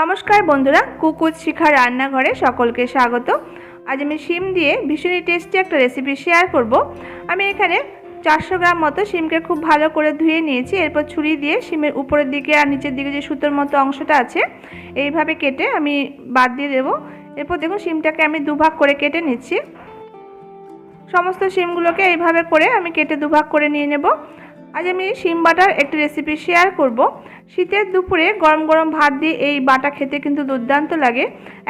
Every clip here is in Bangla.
নমস্কার বন্ধুরা কুকুজ শিখা রান্নাঘরে সকলকে স্বাগত। আজ আমি শিম দিয়ে ভীষণই টেস্টি একটা রেসিপি শেয়ার করব। আমি এখানে চারশো গ্রাম মতো শিমকে খুব ভালো করে ধুয়ে নিয়েছি। এরপর ছুরি দিয়ে শিমের উপরের দিকে আর নিচের দিকে যে সুতোর মতো অংশটা আছে, এইভাবে কেটে আমি বাদ দিয়ে দেবো। এরপর দেখুন, শিমটাকে আমি দুভাগ করে কেটে নিচ্ছি। সমস্ত শিমগুলোকে এইভাবে করে আমি কেটে দুভাগ করে নিয়ে নেব। আজ আমি শিম বাটার একটি রেসিপি শেয়ার করব। শীতের দুপুরে গরম গরম ভাত দিয়ে এই বাটা খেতে কিন্তু দুর্দান্ত লাগে।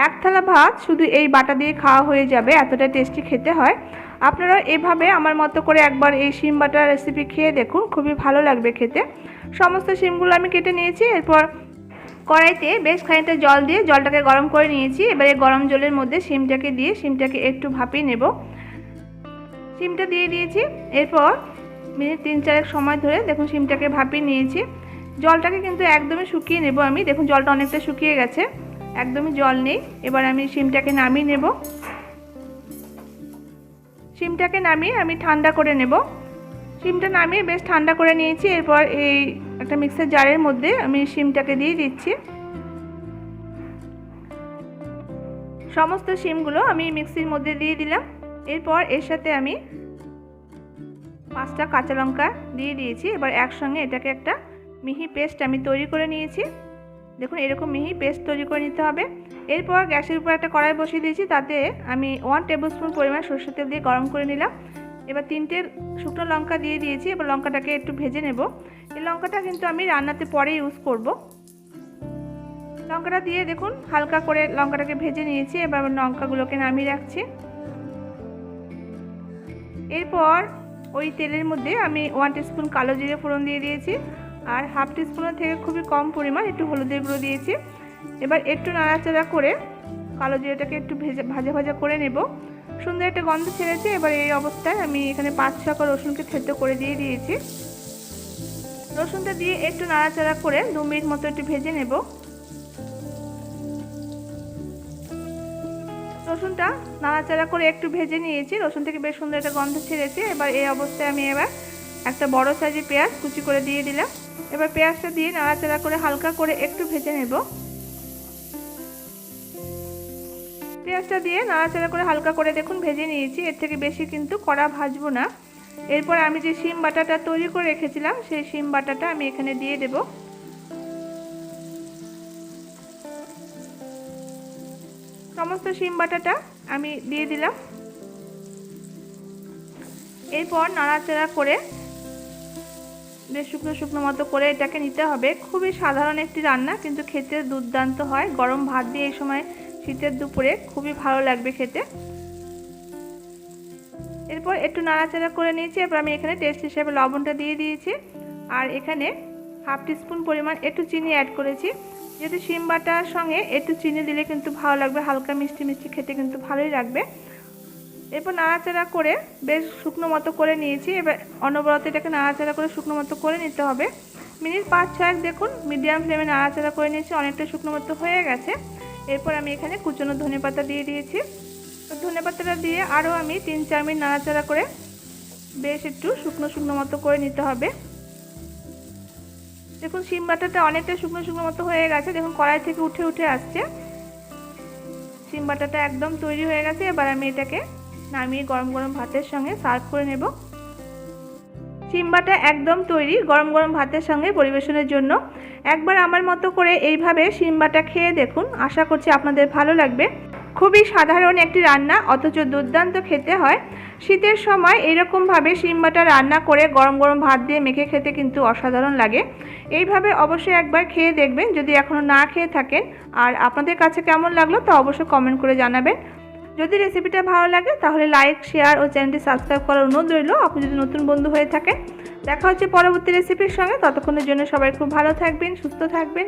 এক থালা ভাত শুধু এই বাটা দিয়ে খাওয়া হয়ে যাবে এতটা টেস্টি খেতে হয়। আপনারা এভাবে আমার মতো করে একবার এই শিম বাটার রেসিপি খেয়ে দেখুন, খুবই ভালো লাগবে খেতে। সমস্ত শিমগুলো আমি কেটে নিয়েছি, এরপর কড়াইতে বেশ খানিকটা জল দিয়ে জলটাকে গরম করে নিয়েছি। এবারে গরম জলের মধ্যে শিমটাকে দিয়ে, শিমটাকে একটু ভাপিয়ে নেব। সিমটা দিয়ে দিয়েছি, এরপর মিনিট তিন চারেক সময় ধরে দেখুন সিমটাকে ভাপিয়ে নিয়েছি। জলটাকে কিন্তু একদমই শুকিয়ে নেব আমি। দেখুন জলটা অনেকটা শুকিয়ে গেছে। একদমই জল নেই। এবার আমি সিমটাকে নামিয়ে নেব। সিমটাকে নামিয়ে আমি ঠান্ডা করে নেব। সিমটা নামিয়ে বেশ ঠান্ডা করে নিয়েছি। এরপর এই একটা মিক্সার জারের মধ্যে আমি সিমটাকে দিয়ে দিচ্ছি। সমস্ত সিমগুলো আমি মিক্সির মধ্যে দিয়ে দিলাম। এরপর এর সাথে আমি পাঁচটা কাঁচা লঙ্কা দিয়ে দিয়েছি। এবার একসঙ্গে এটাকে একটা মিহি পেস্ট আমি তৈরি করে নিয়েছি। দেখুন, এরকম মিহি পেস্ট তৈরি করে নিতে হবে। এরপর গ্যাসের উপর একটা কড়াই বসিয়ে দিয়েছি, তাতে আমি ওয়ান টেবিল স্পুন পরিমাণ সর্ষের তেল দিয়ে গরম করে নিলাম। এবার তিনটে শুকনো লঙ্কা দিয়ে দিয়েছি, এবার লঙ্কাটাকে একটু ভেজে নেব। এই লঙ্কাটা কিন্তু আমি রান্নাতে পরে ইউজ করব। লঙ্কাটা দিয়ে দেখুন, হালকা করে লঙ্কাটাকে ভেজে নিয়েছি, এবার লঙ্কাগুলোকে নামিয়ে রাখছি। এরপর ওই তেলের মধ্যে আমি ওয়ান টিস্পুন কালো জিরে ফোড়ন দিয়ে দিয়েছি আর হাফ টিস্পুনের থেকে খুবই কম পরিমাণ একটু হলুদের গুঁড়ো দিয়েছি। এবার একটু নাড়াচাড়া করে কালো জিরেটাকে একটু ভেজে, ভাজা ভাজা করে নেব। সুন্দর একটা গন্ধ ছেড়েছে, এবার এই অবস্থায় আমি এখানে পাঁচ ছকা রসুনকে থেদ্দ করে দিয়ে দিয়েছি। রসুনটা দিয়ে একটু নাড়াচাড়া করে দু মিনিট মতো একটু ভেজে নেব। রসুনটা নাড়াচাড়া করে একটু ভেজে নিয়েছি। রসুন থেকে বেশ সুন্দর একটা গন্ধ ছেড়েছে। এবার এই অবস্থায় আমি এবার একটা বড় সাইজের পেঁয়াজ কুচি করে দিয়ে দিলাম। এবার পেঁয়াজটা দিয়ে নাড়াচাড়া করে হালকা করে একটু ভেজে নেব। পেঁয়াজটা দিয়ে নাড়াচাড়া করে হালকা করে দেখুন ভেজে নিয়েছি। এর থেকে বেশি কিন্তু কড়া ভাজবো না। এরপর আমি যে শিম বাটাটা তৈরি করে রেখেছিলাম, সেই শিম বাটাটা আমি এখানে দিয়ে দেবো। সমস্ত শিম বাটাটা আমি দিয়ে দিলাম। এরপর নাড়াচাড়া করে বেশ শুকনো শুকনো মতো করে এটাকে নিতে হবে। খুবই সাধারণ একটি রান্না, কিন্তু খেতে দুর্দান্ত হয়। গরম ভাত দিয়ে এই সময় শীতের দুপুরে খুবই ভালো লাগবে খেতে। এরপর একটু নাড়াচাড়া করে নিয়েছি। এরপর আমি এখানে টেস্ট হিসেবে লবণটা দিয়ে দিয়েছি। আর এখানে হাফ টিস্পুন পরিমাণ একটু চিনি অ্যাড করেছি। যেহেতু শিম বাটার সঙ্গে একটু চিনি দিলে কিন্তু ভালো লাগবে, হালকা মিষ্টি মিষ্টি খেতে কিন্তু ভালোই লাগবে। এরপর নাড়াচাড়া করে বেশ শুকনো মতো করে নিয়েছি। এবার অনবরত এটাকে নাড়াচাড়া করে শুকনো মতো করে নিতে হবে। মিনিট পাঁচ ছয়েক দেখুন, মিডিয়াম ফ্লেমে নাড়াচাড়া করে নিয়েছি, অনেকটা শুকনো মতো হয়ে গেছে। এরপর আমি এখানে কুচনো ধনে পাতা দিয়ে দিয়েছি। ধনে পাতাটা দিয়ে আরও আমি তিন চার মিনিট নাড়াচাড়া করে বেশ একটু শুকনো শুকনো মতো করে নিতে হবে। দেখুন, শিম বাটাটা অনেকটা শুকনো শুকনো মতো হয়ে গেছে। দেখুন, কড়াই থেকে উঠে উঠে আসছে। শিম বাটাটা একদম তৈরি হয়ে গেছে। এবার আমি এটাকে নামিয়ে গরম গরম ভাতের সঙ্গে সার্ভ করে নেব। শিম বাটা একদম তৈরি গরম গরম ভাতের সঙ্গে পরিবেশনের জন্য। একবার আমার মতো করে এইভাবে শিম বাটা খেয়ে দেখুন। আশা করছি আপনাদের ভালো লাগবে। খুবই সাধারণ একটি রান্না, অথচ দুর্দান্ত খেতে হয়। শীতের সময় এরকমভাবে শিম বাটা রান্না করে গরম গরম ভাত দিয়ে মেখে খেতে কিন্তু অসাধারণ লাগে। এইভাবে অবশ্যই একবার খেয়ে দেখবেন, যদি এখনও না খেয়ে থাকেন। আর আপনাদের কাছে কেমন লাগল তা অবশ্যই কমেন্ট করে জানাবেন। যদি রেসিপিটা ভালো লাগে, তাহলে লাইক, শেয়ার ও চ্যানেলটি সাবস্ক্রাইব করার অনুরোধ রইল। আপনি যদি নতুন বন্ধু হয়ে থাকেন, দেখা হচ্ছে পরবর্তী রেসিপির সঙ্গে। ততক্ষণের জন্য সবাই খুব ভালো থাকবেন, সুস্থ থাকবেন।